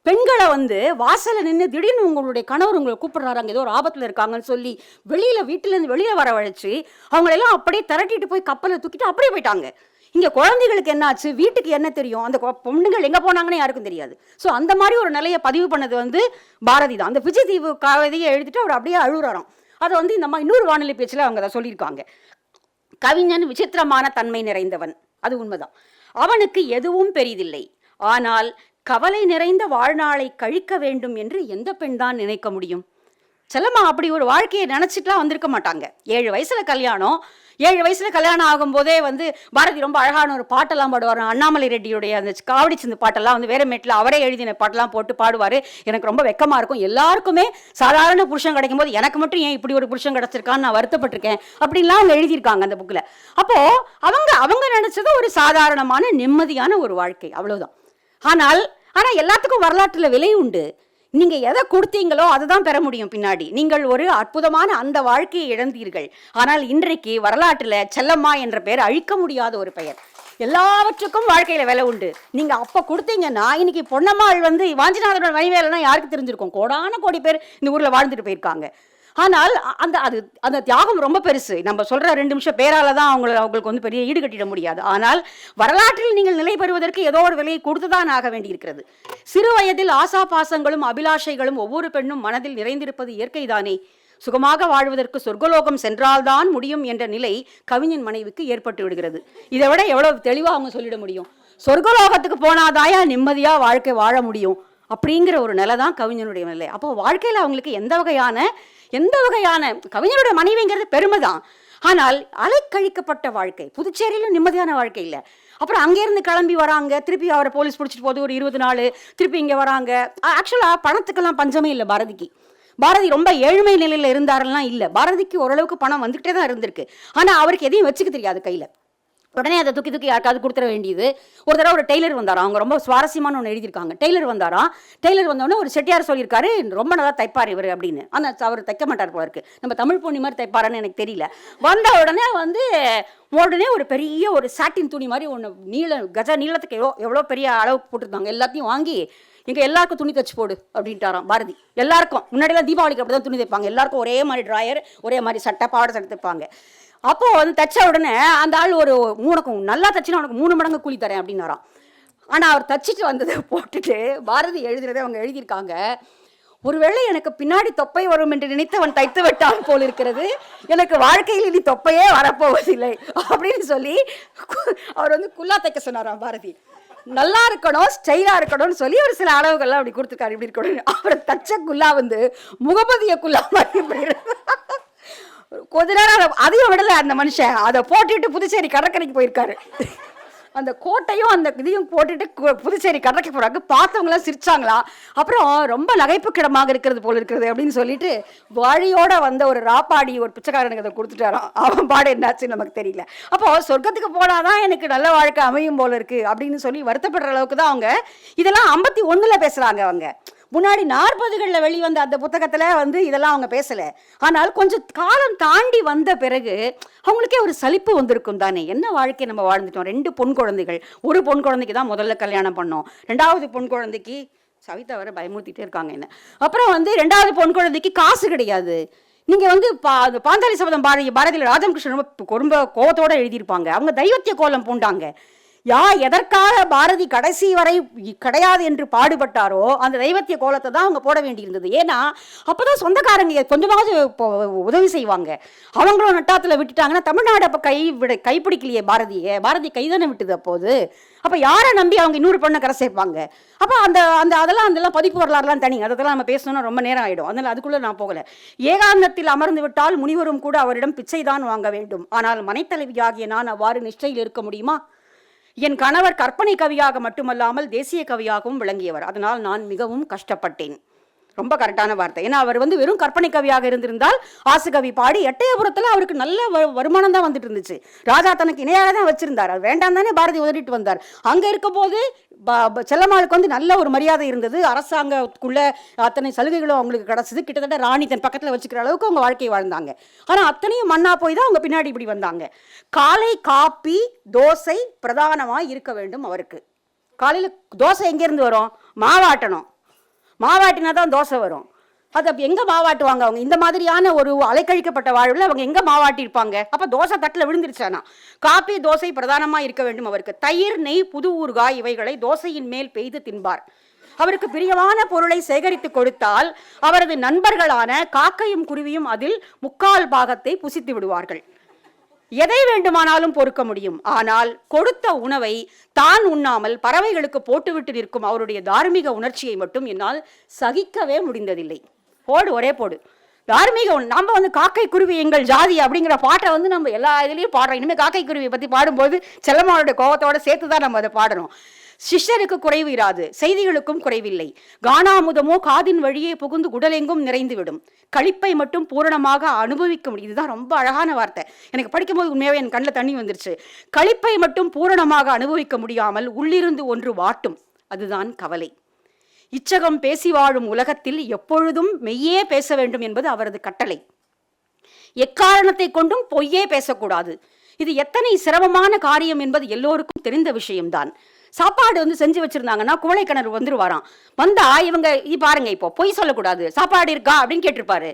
Speaker 2: பெண்களை வந்து வாசலில் நின்று திடீர்னு உங்களுடைய கணவர் உங்களை கூப்பிடுறாரு. அங்கே ஏதோ ஒரு ஆபத்தில் இருக்காங்கன்னு சொல்லி வெளியில் வீட்டிலேருந்து வெளியில் வரவழைச்சு அவங்களெல்லாம் அப்படியே திரட்டிட்டு போய் கப்பலில் தூக்கிட்டு அப்படியே போயிட்டாங்க. இங்கே குழந்தைகளுக்கு என்னாச்சு? வீட்டுக்கு என்ன தெரியும்? அந்த பொண்ணுங்கள் எங்கே போனாங்கன்னு யாருக்கும் தெரியாது. ஸோ அந்த மாதிரி ஒரு நிலையை பதிவு பண்ணது வந்து பாரதி தான். அந்த விஜய் தீவு கவிதையை எழுதிட்டு அவர் அப்படியே அழுகுறாராம். அதை வந்து இந்த மாதிரி இன்னொரு வானொலி பேச்சில் அவங்க அதை சொல்லியிருக்காங்க. கவிஞன் விசித்திரமான தன்மை நிறைந்தவன். அது உண்மைதான். அவனுக்கு எதுவும் பெரிதில்லை. ஆனால் கவலை நிறைந்த வாழ்நாளை கழிக்க வேண்டும் என்று எந்த பெண் தான் நினைக்க முடியும்? செல்லம்மா அப்படி ஒரு வாழ்க்கையை நினச்சிட்டுலாம் வந்திருக்க மாட்டாங்க. ஏழு வயசில் கல்யாணம் ஏழு வயசுல கல்யாணம் ஆகும்போதே வந்து பாரதி ரொம்ப அழகான ஒரு பாட்டெல்லாம் பாடுவார். அண்ணாமலை ரெட்டியுடைய அந்த காவடி சிந்து பாட்டெல்லாம் வந்து வேற மேட்டில் அவரே எழுதின பாட்டெல்லாம் போட்டு பாடுவார். எனக்கு ரொம்ப வெக்கமா இருக்கும். எல்லாருக்குமே சாதாரண புருஷன் கிடைக்கும் போது எனக்கு மட்டும் ஏன் இப்படி ஒரு புருஷன் கிடைச்சிருக்கான்னு நான் வருத்தப்பட்டிருக்கேன் அப்படின்லாம் அவங்க எழுதியிருக்காங்க அந்த புக்கில் அப்போ அவங்க அவங்க நினைச்சது ஒரு சாதாரணமான நிம்மதியான ஒரு வாழ்க்கை. அவ்வளவுதான். ஆனால் ஆனால் எல்லாத்துக்கும் வரலாற்றில் விலை உண்டு. நீங்கள் எதை கொடுத்தீங்களோ அதுதான் பெற முடியும் பின்னாடி. நீங்கள் ஒரு அற்புதமான அந்த வாழ்க்கையை இழந்தீர்கள். ஆனால் இன்றைக்கு வரலாற்றில் செல்லம்மா என்ற பெயர் அழிக்க முடியாத ஒரு பெயர். எல்லாவற்றுக்கும் வாழ்க்கையில் விலை உண்டு. நீங்கள் அப்போ கொடுத்தீங்கன்னா இன்னைக்கு பொன்னம்மாள் வந்து வாஞ்சிநாதனோட மணிவேலைனா யாருக்கு தெரிஞ்சிருக்கும்? கோடான கோடி பேர் இந்த ஊரில் வாழ்ந்துட்டு போயிருக்காங்க. ஆனால் அந்த அது அந்த தியாகம் ரொம்ப பெருசு. நம்ம சொல்கிற ரெண்டு நிமிஷம் பேரால தான் அவங்கள அவங்களுக்கு வந்து பெரிய ஈடு கட்டிட முடியாது. ஆனால் வரலாற்றில் நீங்கள் நிலை பெறுவதற்கு ஏதோ ஒரு விலையை கொடுத்துதான் ஆக வேண்டியிருக்கிறது. சிறு வயதில் ஆசா பாசங்களும் அபிலாஷைகளும் ஒவ்வொரு பெண்ணும் மனதில் நிறைந்திருப்பது இயற்கைதானே? சுகமாக வாழ்வதற்கு சொர்க்கலோகம் சென்றால்தான் முடியும் என்ற நிலை கவிஞன் மனைவிக்கு ஏற்பட்டு விடுகிறது. இதை விட எவ்வளவு தெளிவாக அவங்க சொல்லிட முடியும். சொர்க்கலோகத்துக்கு போனாதாயா நிம்மதியாக வாழ்க்கை வாழ முடியும்? அப்படிங்கிற ஒரு நிலை தான் கவிஞனுடைய நிலை. அப்போ வாழ்க்கையில் அவங்களுக்கு எந்த வகையான எந்த வகையான கவிஞரோட மனைவிங்கிறது பெருமை தான் ஆனால் அலைக்கழிக்கப்பட்ட வாழ்க்கை புதுச்சேரியிலும் நிம்மதியான வாழ்க்கை இல்லை. அப்புறம் அங்கேருந்து கிளம்பி வராங்க திருப்பி அவரை போலீஸ் பிடிச்சிட்டு போது ஒரு இருபது நாள் திருப்பி இங்கே வராங்க. ஆக்சுவலாக பணத்துக்கெல்லாம் பஞ்சமே இல்லை பாரதிக்கு. பாரதி ரொம்ப ஏழ்மை நிலையில் இருந்தாரெல்லாம் இல்லை. பாரதிக்கு ஓரளவுக்கு பணம் வந்துகிட்டே தான் இருந்திருக்கு. ஆனால் அவருக்கு எதையும் வச்சுக்க தெரியாது கையில். உடனே அதை தூக்கி தூக்கி யாருக்காவது கொடுத்துட வேண்டியது. ஒரு தடவை ஒரு டெய்லர் வந்தாராம். அவங்க ரொம்ப சுவாரஸ்யமான ஒன்று எழுதியிருக்காங்க. டெய்லர் வந்தாராம். டெய்லர் வந்தோடனே ஒரு செட்டியார் சொல்லியிருக்காரு ரொம்ப நல்லா தைப்பார் இவர் அப்படின்னு. ஆனால் அவர் தைக்க மாட்டார் போல இருக்கு. நம்ம தமிழ் பொண்ணி மாதிரி தைப்பாரான்னு எனக்கு தெரியல. வந்த உடனே வந்து உடனே ஒரு பெரிய ஒரு சாட்டின் துணி மாதிரி ஒன்று நீள கஜ நீளத்துக்கு எவ்வளோ எவ்வளோ பெரிய அளவுக்கு போட்டிருந்தாங்க. எல்லாத்தையும் வாங்கி இங்க எல்லாருக்கும் துணி தச்சு போடு அப்படின்ட்டாராம் பாரதி. எல்லாருக்கும். முன்னாடிலாம் தீபாவளிக்கு அப்படி தான் துணி தைப்பாங்க. எல்லாருக்கும் ஒரே மாதிரி ட்ராயர் ஒரே மாதிரி சட்டை பாவாடை சட்டை தைப்பாங்க. அப்போ வந்து தைச்ச உடனே அந்த ஆள் ஒரு உனக்கு நல்லா தைச்சினா உனக்கு மூணு மடங்கு கூலி தரேன் அப்படின்னாராம். ஆனால் அவர் தச்சிட்டு வந்ததை போட்டுட்டு பாரதி எழுதுறதை அவங்க எழுதியிருக்காங்க. ஒருவேளை எனக்கு பின்னாடி தொப்பை வரும் என்று நினைத்தவன் தைத்து விட்டான் போல் இருக்கிறது. எனக்கு வாழ்க்கையில் இனி தொப்பையே வரப்போவதில்லை அப்படின்னு சொல்லி அவர் வந்து குல்லா தைக்க சொன்னாராம் பாரதி. நல்லா இருக்கணும் ஸ்டைலாக இருக்கணும்னு சொல்லி ஒரு சில அளவுகள்லாம் அப்படி கொடுத்துருக்காரு. இப்படி இருக்கணும். அவர் தச்ச குல்லா வந்து முகமதிய குல்லா மாதிரி இப்படி கொஞ்ச நேரம் அதையும் விடல அந்த மனுஷன். அதை போட்டுட்டு புதுச்சேரி கடற்கரைக்கு போயிருக்காரு. அந்த கோட்டையும் அந்த இதையும் போட்டுட்டு கு- புதுச்சேரி கடற்கரைக்கு போறாங்க. பார்த்தவங்களாம் சிரிச்சாங்களா? அப்புறம் ரொம்ப நகைப்புக்கிடமாக இருக்கிறது போல இருக்கிறது அப்படின்னு சொல்லிட்டு வழியோட வந்த ஒரு ராப்பாடி ஒரு பிச்சைக்காரனுக்கு அதை கொடுத்துட்டாராம். அவன் பாடு என்னாச்சுன்னு நமக்கு தெரியல. அப்போ சொர்க்கத்துக்கு போனாதான் எனக்கு நல்ல வாழ்க்கை அமையும் போல இருக்கு அப்படின்னு சொல்லி வருத்தப்படுற அளவுக்கு தான் அவங்க. இதெல்லாம் ஐம்பத்தி ஒண்ணுல பேசுறாங்க அவங்க. முன்னாடி நாற்பதுகளில் வெளிவந்த அந்த புத்தகத்தில் வந்து இதெல்லாம் அவங்க பேசலை. ஆனால் கொஞ்சம் காலம் தாண்டி வந்த பிறகு அவங்களுக்கே ஒரு சலிப்பு வந்திருக்கும் தானே. என்ன வாழ்க்கை நம்ம வாழ்ந்துட்டோம்? ரெண்டு பொன் குழந்தைகள். ஒரு பொன் குழந்தைக்கு தான் முதல்ல கல்யாணம் பண்ணோம். ரெண்டாவது பொன் குழந்தைக்கு சவிதா வர பயமுறுத்திட்டே இருக்காங்க என்ன. அப்புறம் வந்து ரெண்டாவது பொன் குழந்தைக்கு காசு கிடையாது. நீங்கள் வந்து பா அந்த பாந்தாளி சபதம் பாரதி பாரதியில் ராஜகிருஷ்ணன் ரொம்ப ரொம்ப கோபத்தோடு எழுதியிருப்பாங்க. அவங்க தெய்வத்திய கோலம் பூண்டாங்க. யா எதற்காக பாரதி கடைசி வரை கிடையாது என்று பாடுபட்டாரோ அந்த தெய்வத்திய கோலத்தை தான் அவங்க போட வேண்டியிருந்தது. ஏன்னா அப்போதான் சொந்தக்காரங்க கொஞ்சமாவது உதவி செய்வாங்க. அவங்களும் நட்டாத்தில் விட்டுட்டாங்கன்னா தமிழ்நாடு அப்போ கை விட கைப்பிடிக்கலையே பாரதியை. பாரதி கைதானே விட்டுது அப்போது. அப்போ யாரை நம்பி அவங்க இன்னொரு பொண்ணை கரை சேர்ப்பாங்க? அப்போ அந்த அந்த அதெல்லாம் அதெல்லாம் பதிப்பு வரலாறுலாம் தனி. அதெல்லாம் நம்ம பேசணும்னா ரொம்ப நேரம் ஆகிடும் அதனால் அதுக்குள்ளே நான் போகல. ஏகாந்தத்தில் அமர்ந்து விட்டால் முனிவரும் கூட அவரிடம் பிச்சை தான் வாங்க வேண்டும். ஆனால் மனைத்தலைவியாகிய நான் அவ்வாறு நிஷ்டையில் இருக்க முடியுமா? என் கணவர் கற்பனை கவியாக மட்டுமல்லாமல் தேசிய கவியாகவும் விளங்கியவர். அதனால் நான் மிகவும் கஷ்டப்பட்டேன். ரொம்ப கரெக்டான வார்த்தை. ஏன்னா அவர் வந்து வெறும் கற்பனை கவியாக இருந்திருந்தால் ஆசுகவி பாடி எட்டயபுரத்தில் அவருக்கு நல்ல வ- வருமானம் தான் வந்துட்டு இருந்துச்சு. ராஜா தனக்கு இணையாக தான் வச்சிருந்தார். அது வேண்டாம் தானே பாரதி உதறிட்டு வந்தார். அங்கே இருக்கும்போது போது ப- செல்லம்மாளுக்கு வந்து நல்ல ஒரு மரியாதை இருந்தது. அரசாங்கத்துக்குள்ள அத்தனை சலுகைகளும் அவங்களுக்கு கிடைச்சது. கிட்டத்தட்ட ராணி தன் பக்கத்தில் வச்சுக்கிற அளவுக்கு அவங்க வாழ்க்கை வாழ்ந்தாங்க. ஆனால் அத்தனையும் மண்ணா போய் தான் அவங்க பின்னாடி இப்படி வந்தாங்க. காலை காப்பி தோசை பிரதானமாக இருக்க வேண்டும் அவருக்கு. காலையில் தோசை எங்கேருந்து வரும்? மாவாட்டணும் மாவாட்டினா தான் தோசை வரும். அது அப்போ எங்கே மாவாட்டுவாங்க அவங்க? இந்த மாதிரியான ஒரு அலைக்கழிக்கப்பட்ட வாழ்வில் அவங்க எங்கே மாவாட்டியிருப்பாங்க? அப்போ தோசை தட்டில் விழுந்துருச்சானா? காப்பி தோசை பிரதானமாக இருக்க வேண்டும் அவருக்கு. தயிர் நெய் புது ஊறுகாய் இவைகளை தோசையின் மேல் பெய்து தின்பார். அவருக்கு பிரியமான பொருளை சேகரித்து கொடுத்தால் அவரது நண்பர்களான காக்கையும் குருவியும் அதில் முக்கால் பாகத்தை புசித்து விடுவார்கள். எதை வேண்டுமானாலும் பொறுக்க முடியும். ஆனால் கொடுத்த உணவை தான் உண்ணாமல் பறவைகளுக்கு போட்டுவிட்டு நிற்கும் அவருடைய தார்மீக உணர்ச்சியை மட்டும் என்னால் சகிக்கவே முடிந்ததில்லை. போடு ஒரே போடு. தார்மீக நம்ம வந்து காக்கை குருவி எங்கள் ஜாதி அப்படிங்கிற பாட்டை வந்து நம்ம எல்லா இதுலேயும் பாடுறோம். இனிமேல் காக்கை குருவியை பற்றி பாடும்போது செல்லம்மாவோட கோபத்தோட சேர்த்து தான் நம்ம அதை பாடணும். சிஷ்யருக்கு குறைவு இராது செய்திகளுக்கும் குறைவில்லை. கானாமுதமோ காதின் வழியே புகுந்து உடலெங்கும் நிறைந்துவிடும். களிப்பை மட்டும் பூரணமாக அனுபவிக்க முடியும். இதுதான் ரொம்ப அழகான வார்த்தை. எனக்கு படிக்கும்போது உண்மையாகவே என் கண்ணில் தண்ணி வந்துருச்சு. கழிப்பை மட்டும் பூரணமாக அனுபவிக்க முடியாமல் உள்ளிருந்து ஒன்று வாட்டும். அதுதான் கவலை. இச்சகம் பேசி வாழும் உலகத்தில் எப்பொழுதும் மெய்யே பேச வேண்டும் என்பது அவரது கட்டளை. எக்காரணத்தை கொண்டும் பொய்யே பேசக்கூடாது. இது எத்தனை சிரமமான காரியம் என்பது எல்லோருக்கும் தெரிந்த விஷயம்தான். சாப்பாடு வந்து செஞ்சு வச்சிருந்தாங்கன்னா குவளைக்கிணறு வந்துருவாராம். வந்தா இவங்க பாருங்க இப்போ பொய் சொல்லக்கூடாது. சாப்பாடு இருக்கா அப்படின்னு கேட்டிருப்பாரு.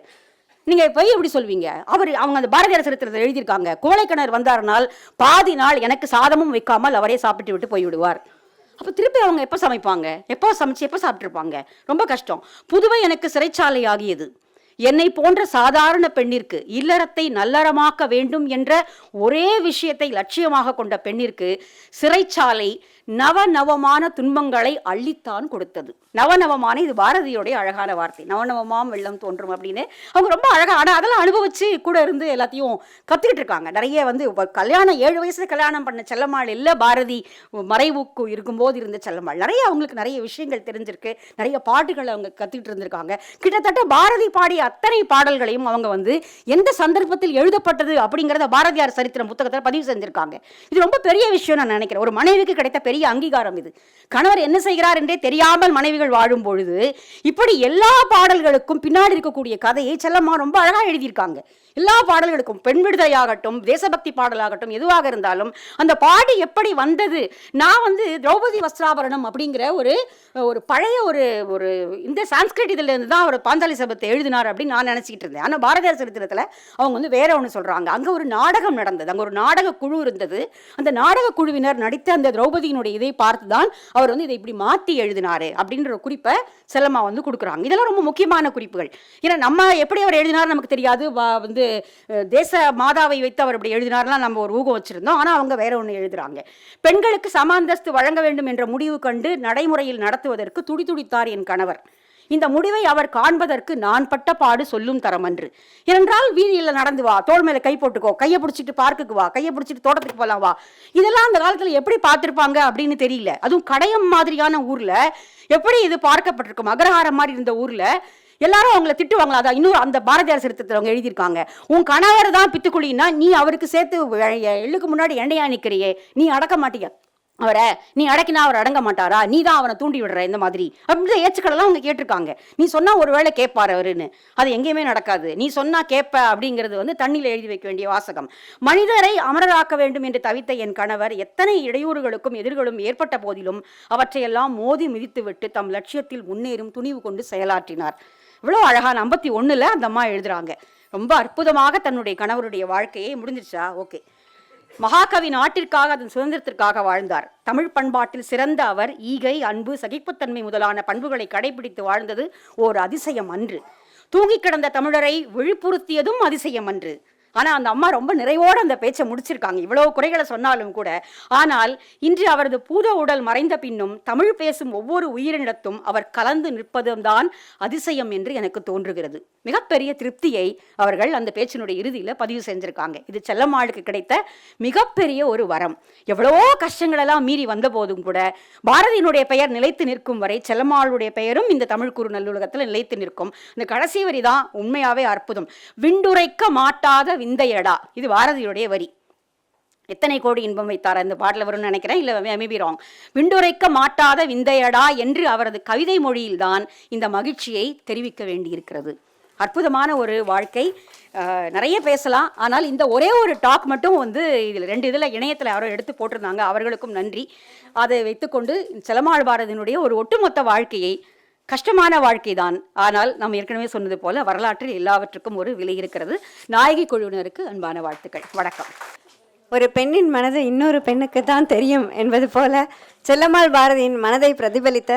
Speaker 2: நீங்க பொய் எப்படி சொல்வீங்க? அவர் அவங்க அந்த பாரதியார் சரித்திரத்தில் எழுதியிருக்காங்க. குவளை கிணறு வந்தாருனால் பாதி நாள் எனக்கு சாதமும் வைக்காமல் அவரே சாப்பிட்டு விட்டு போய்விடுவார். அப்போ திருப்பி அவங்க எப்போ சமைப்பாங்க? எப்போ சமைச்சு எப்போ சாப்பிட்ருப்பாங்க ரொம்ப கஷ்டம். புதுவை எனக்கு சிறைச்சாலை ஆகியது என்னை போன்ற சாதாரண பெண்ணிற்கு இல்லறத்தை நல்லறமாக்க வேண்டும் என்ற ஒரே விஷயத்தை லட்சியமாக கொண்ட பெண்ணிற்கு சிறைச்சாலை நவநவமான துன்பங்களை அள்ளித்தான் கொடுத்தது. நவநவமான இது பாரதியோடைய அழகான வார்த்தை. நவநவமாம் வெள்ளம் தோன்றும் அப்படின்னு அவங்க ரொம்ப அழகாக ஆனால் அதெல்லாம் அனுபவிச்சு கூட இருந்து எல்லாத்தையும் கத்துக்கிட்டு இருக்காங்க. நிறைய வந்து கல்யாணம் ஏழு வயசுல கல்யாணம் பண்ண செல்லம்மாள் இல்லை பாரதி மறைவுக்கு இருக்கும்போது இருந்த செல்லம்மாள். நிறைய அவங்களுக்கு நிறைய விஷயங்கள் தெரிஞ்சிருக்கு. நிறைய பாட்டுகள் அவங்க கத்துக்கிட்டு இருந்திருக்காங்க. கிட்டத்தட்ட பாரதி பாடிய அத்தனை பாடல்களையும் அவங்க வந்து எந்த சந்தர்ப்பத்தில் எழுதப்பட்டது அப்படிங்கிறத பாரதியார் சரித்திரம் புத்தகத்தில் பதிவு செஞ்சிருக்காங்க. இது ரொம்ப பெரிய விஷயம் நான் நினைக்கிறேன். ஒரு மனைவிக்கு கிடைத்த பெரிய அங்கீகாரம் இது. கணவர் என்ன செய்கிறார் என்றே தெரியாமல் மனைவிகள் வாழும் பொழுது இப்படி எல்லா பாடல்களுக்கும் பின்னாடி இருக்கக்கூடிய கதையை செல்லம்மா ரொம்ப அழகா எழுதியிருக்காங்க. எல்லா பாடல்களுக்கும் பெண் விடுதலையாகட்டும் தேசபக்தி பாடலாகட்டும் எதுவாக இருந்தாலும் அந்த பாட்டு எப்படி வந்தது? நான் வந்து திரௌபதி வஸ்திராபரணம் அப்படிங்கிற ஒரு ஒரு பழைய ஒரு ஒரு இந்த சான்ஸ்கிரிட் இதுலேருந்து தான் அவர் பாஞ்சாலி சபத்தை எழுதினார் அப்படின்னு நான் நினச்சிக்கிட்டு இருந்தேன். ஆனால் பாரதியார் சரித்திரத்தில் அவங்க வந்து வேற ஒன்று சொல்கிறாங்க அங்கே ஒரு நாடகம் நடந்தது. அங்கே ஒரு நாடக குழு இருந்தது. அந்த நாடக குழுவினர் நடித்த அந்த திரௌபதியினுடைய இதை பார்த்து தான் அவர் வந்து இதை இப்படி மாற்றி எழுதினாரு அப்படின்ற ஒரு குறிப்பை செல்லம்மா வந்து கொடுக்குறாங்க. இதெல்லாம் ரொம்ப முக்கியமான குறிப்புகள். ஏன்னா நம்ம எப்படி அவர் எழுதினார் நமக்கு தெரியாது. வா- வந்து தேச மாதாவை வைத்து அவர் இப்படி எழுதினார்லாம் நம்ம ஒரு ஊகம் வச்சிருந்தோம். ஆனால் அவங்க வேற ஒன்று எழுதுறாங்க. பெண்களுக்கு சம அந்தஸ்து வழங்க வேண்டும் என்ற முடிவு கண்டு நடைமுறையில் நடத்துவதற்கு துடிதுடித்தார் என் கணவர். இந்த முடிவை அவர் காண்பதற்கு நான் பட்ட பாடு சொல்லும் தரம் அன்று. ஏனென்றால் வீதியில் நடந்து வா தோள் மேலே கை போட்டுக்கோ கையை பிடிச்சிட்டு பார்க்குக்கு வா கையை பிடிச்சிட்டு தோட்டத்துக்கு போகலாம் வா. இதெல்லாம் அந்த காலத்தில் எப்படி பார்த்திருப்பாங்க அப்படின்னு தெரியல. அதுவும் கடையம் மாதிரியான ஊர்ல எப்படி இது பார்க்கப்பட்டிருக்கும்? அகரஹாரம் மாதிரி இருந்த ஊர்ல எல்லாரும் அவங்கள திட்டுவாங்களா? அதான் இன்னும் அந்த பாரதியார் சரித்திரத்தில் அவங்க எழுதியிருக்காங்க. உன் கணவர் தான் பித்துக்குழின்னா நீ அவருக்கு சேர்த்து எள்ளுக்கு முன்னாடி எண்ணெயா நிக்கிறியே. நீ அடக்க மாட்டியா? அவரை நீ அடக்கினா அவர் அடங்க மாட்டாரா? நீ தான் அவனை தூண்டி விடுற இந்த மாதிரி. அப்படின்னு ஏச்சுக்கடலாம் அவங்க கேட்டிருக்காங்க. நீ சொன்னா ஒருவேளை கேட்பார் அவருன்னு. அது எங்கேயுமே நடக்காது. நீ சொன்னா கேட்ப அப்படிங்கிறது வந்து தண்ணியில் எழுதி வைக்க வேண்டிய வாசகம். மனிதரை அமரராக்க வேண்டும் என்று தவித்த என் கணவர் எத்தனை இடையூறுகளுக்கும் எதிர்களும் ஏற்பட்ட போதிலும் அவற்றையெல்லாம் மோதி மிதித்துவிட்டு தம் லட்சியத்தில் முன்னேறும் துணிவு கொண்டு செயலாற்றினார். இவ்வளோ அழகான ஐம்பத்தி ஒண்ணுல அந்த அம்மா எழுதுறாங்க. ரொம்ப அற்புதமாக தன்னுடைய கணவருடைய வாழ்க்கையை முடிஞ்சிருச்சா? ஓகே. மகாகவி நாட்டிற்காக அதன் சுதந்திரத்திற்காக வாழ்ந்தார். தமிழ் பண்பாட்டில் சிறந்த அவர் ஈகை அன்பு சகிப்புத்தன்மை முதலான பண்புகளை கடைபிடித்து வாழ்ந்தது ஓர் அதிசயம் அன்று. தூங்கிக் கிடந்த தமிழரை விழிப்புறுத்தியதும் அதிசயம் அன்று. ஆனால் அந்த அம்மா ரொம்ப நிறைவோடு அந்த பேச்சை முடிச்சிருக்காங்க. இவ்வளோ குறைகளை சொன்னாலும் கூட. ஆனால் இன்று அவரது பூத உடல் மறைந்த பின்னும் தமிழ் பேசும் ஒவ்வொரு உயிரினத்தும் அவர் கலந்து நிற்பதும் தான் அதிசயம் என்று எனக்கு தோன்றுகிறது. மிகப்பெரிய திருப்தியை அவர்கள் அந்த பேச்சினுடைய இறுதியில் பதிவு செஞ்சுருக்காங்க. இது செல்லம்மாளுக்கு கிடைத்த மிகப்பெரிய ஒரு வரம். எவ்வளவோ கஷ்டங்களெல்லாம் மீறி வந்த போதும் கூட பாரதியினுடைய பெயர் நிலைத்து நிற்கும் வரை செல்லம்மாளுடைய பெயரும் இந்த தமிழ் குறு நல்லுலகத்தில் நிலைத்து நிற்கும். இந்த கடைசி வரி தான் உண்மையாகவே அற்புதம். விண்டுரைக்க மாட்டாத விந்தையடா இது பாரதியுடைய வரி. எத்தனை கோடி இன்பம் வைத்தார்? அந்த பாட்டில் வரும்னு நினைக்கிறேன். இல்லை மேபி ராங் விண்டுரைக்க மாட்டாத விந்தையடா என்று அவரது கவிதை மொழியில்தான் இந்த மகிழ்ச்சியை தெரிவிக்க வேண்டியிருக்கிறது. அற்புதமான ஒரு வாழ்க்கை. நிறைய பேசலாம். ஆனால் இந்த ஒரே ஒரு டாக் மட்டும் வந்து இதில் ரெண்டு இதில் இணையத்தில் யாரோ எடுத்து போட்டிருந்தாங்க. அவர்களுக்கும் நன்றி. அதை வைத்துக்கொண்டு செலமாள் பாரதியினுடைய ஒரு ஒட்டுமொத்த வாழ்க்கையை கஷ்டமான வாழ்க்கை தான் ஆனால் நாம் ஏற்கனவே சொன்னது போல வரலாற்றில் எல்லாவற்றுக்கும் ஒரு விலை இருக்கிறது. நாயகி குழுவினருக்கு அன்பான வாழ்த்துக்கள். வணக்கம்.
Speaker 1: ஒரு பெண்ணின் மனது இன்னொரு பெண்ணுக்கு தான் தெரியும் என்பது போல செல்லம்மாள் பாரதியின் மனதை பிரதிபலித்த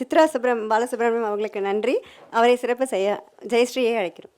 Speaker 1: சித்ரா சுப்ரம் பாலசுப்ரமணியம் அவர்களுக்கு நன்றி. அவரை சிறப்பு செய்ய ஜெயஸ்ரீயை அழைக்கிறோம்.